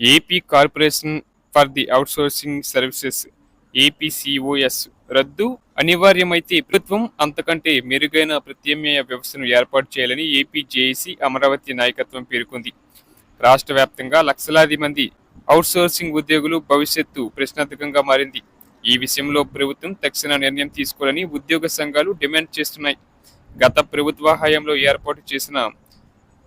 AP corporation for the outsourcing services APCOS రద్దు అనివార్యమైతే ప్రభుత్వం అంతకంటే మెరుగైన ప్రత్యామ్నాయ వ్యవస్థను ఏర్పాటు చేయాలని ఏపీ జేఏసీ అమరావతి నాయకత్వం పేర్కొంది. రాష్ట్ర వ్యాప్తంగా లక్షలాది మంది అవుట్సోర్సింగ్ ఉద్యోగులు భవిష్యత్తు ప్రశ్నార్థకంగా మారింది. ఈ విషయంలో ప్రభుత్వం తక్షణ నిర్ణయం తీసుకోవాలని ఉద్యోగ సంఘాలు డిమాండ్ చేస్తున్నాయి. గత ప్రభుత్వ హయాంలో ఏర్పాటు చేసిన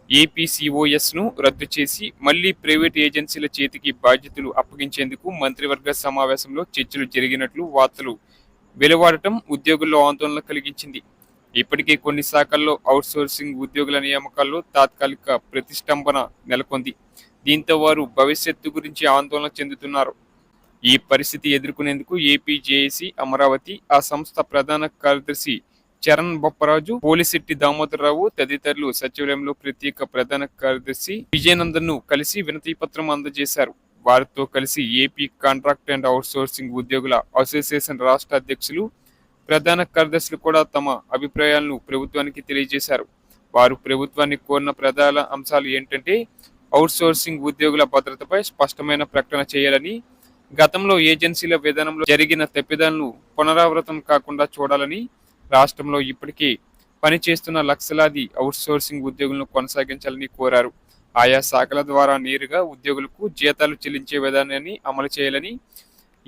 ఏపీసీఓఎస్ను రద్దు చేసి మళ్ళీ ప్రైవేట్ ఏజెన్సీల చేతికి బాధ్యతలు అప్పగించేందుకు మంత్రివర్గ సమావేశంలో చర్చలు జరిగినట్లు వార్తలు వెలువాడటం ఉద్యోగుల్లో ఆందోళన కలిగించింది. ఇప్పటికే కొన్ని శాఖల్లో అవుట్సోర్సింగ్ ఉద్యోగుల నియామకాల్లో తాత్కాలిక ప్రతిష్టంభన నెలకొంది. దీంతో వారు భవిష్యత్తు గురించి ఆందోళన చెందుతున్నారు. ఈ పరిస్థితి ఎదుర్కొనేందుకు ఏపీ జేఏసీ అమరావతి ఆ సంస్థ ప్రధాన కార్యదర్శి చరణ్ బొప్పరాజు పోలిశెట్టి దామోదరరావు తదితరులు సచివాలయంలో ప్రత్యేక ప్రధాన కార్యదర్శి విజయనందన్ను కలిసి వినతి పత్రం అందజేశారు. వారితో కలిసి ఏపీ కాంట్రాక్ట్ అండ్ అవుట్సోర్సింగ్ ఉద్యోగుల అసోసియేషన్ రాష్ట్ర అధ్యక్షులు ప్రధాన కార్యదర్శులు కూడా తమ అభిప్రాయాలను ప్రభుత్వానికి తెలియజేశారు. వారు ప్రభుత్వాన్ని కోరిన ప్రధాన అంశాలు ఏంటంటే అవుట్సోర్సింగ్ ఉద్యోగుల భద్రతపై స్పష్టమైన ప్రకటన చేయాలని గతంలో ఏజెన్సీల విధానంలో జరిగిన తప్పిదాలను పునరావృతం కాకుండా చూడాలని రాష్ట్రంలో ఇప్పటికే పనిచేస్తున్న లక్షలాది అవుట్సోర్సింగ్ ఉద్యోగులను కొనసాగించాలని కోరారు. ఆయా శాఖల ద్వారా నేరుగా ఉద్యోగులకు జీతాలు చెల్లించే విధానాన్ని అమలు చేయాలని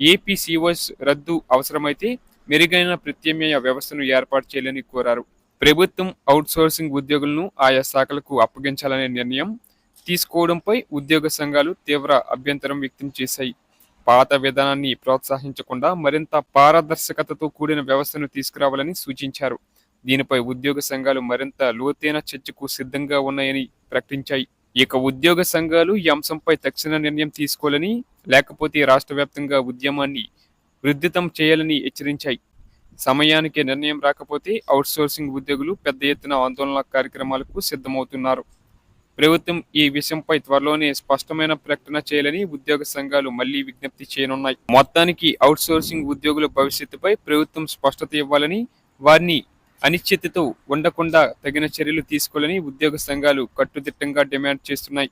ఏపీసీఓస్ రద్దు అవసరమైతే మెరుగైన ప్రత్యామ్నాయ వ్యవస్థను ఏర్పాటు చేయాలని కోరారు. ప్రభుత్వం అవుట్సోర్సింగ్ ఉద్యోగులను ఆయా శాఖలకు అప్పగించాలనే నిర్ణయం తీసుకోవడంపై ఉద్యోగ సంఘాలు తీవ్ర అభ్యంతరం వ్యక్తం చేశాయి. పాత విధానాన్ని ప్రోత్సహించకుండా మరింత పారదర్శకతతో కూడిన వ్యవస్థను తీసుకురావాలని సూచించారు. దీనిపై ఉద్యోగ సంఘాలు మరింత లోతైన చర్చకు సిద్ధంగా ఉన్నాయని ప్రకటించాయి. ఇక ఉద్యోగ సంఘాలు ఈ అంశంపై తక్షణ నిర్ణయం తీసుకోవాలని లేకపోతే రాష్ట్ర వ్యాప్తంగా ఉద్యమాన్ని వృద్ధితం చేయాలని హెచ్చరించాయి. సమయానికి నిర్ణయం రాకపోతే అవుట్సోర్సింగ్ ఉద్యోగులు పెద్ద ఎత్తున ఆందోళన కార్యక్రమాలకు సిద్ధమవుతున్నారు. ప్రభుత్వం ఈ విషయంపై త్వరలోనే స్పష్టమైన ప్రకటన చేయాలని ఉద్యోగ సంఘాలు మళ్ళీ విజ్ఞప్తి చేయనున్నాయి. మొత్తానికి అవుట్సోర్సింగ్ ఉద్యోగుల భవిష్యత్తుపై ప్రభుత్వం స్పష్టత ఇవ్వాలని వారిని అనిశ్చితతో ఉండకుండా తగిన చర్యలు తీసుకోవాలని ఉద్యోగ సంఘాలు కట్టుదిట్టంగా డిమాండ్ చేస్తున్నాయి.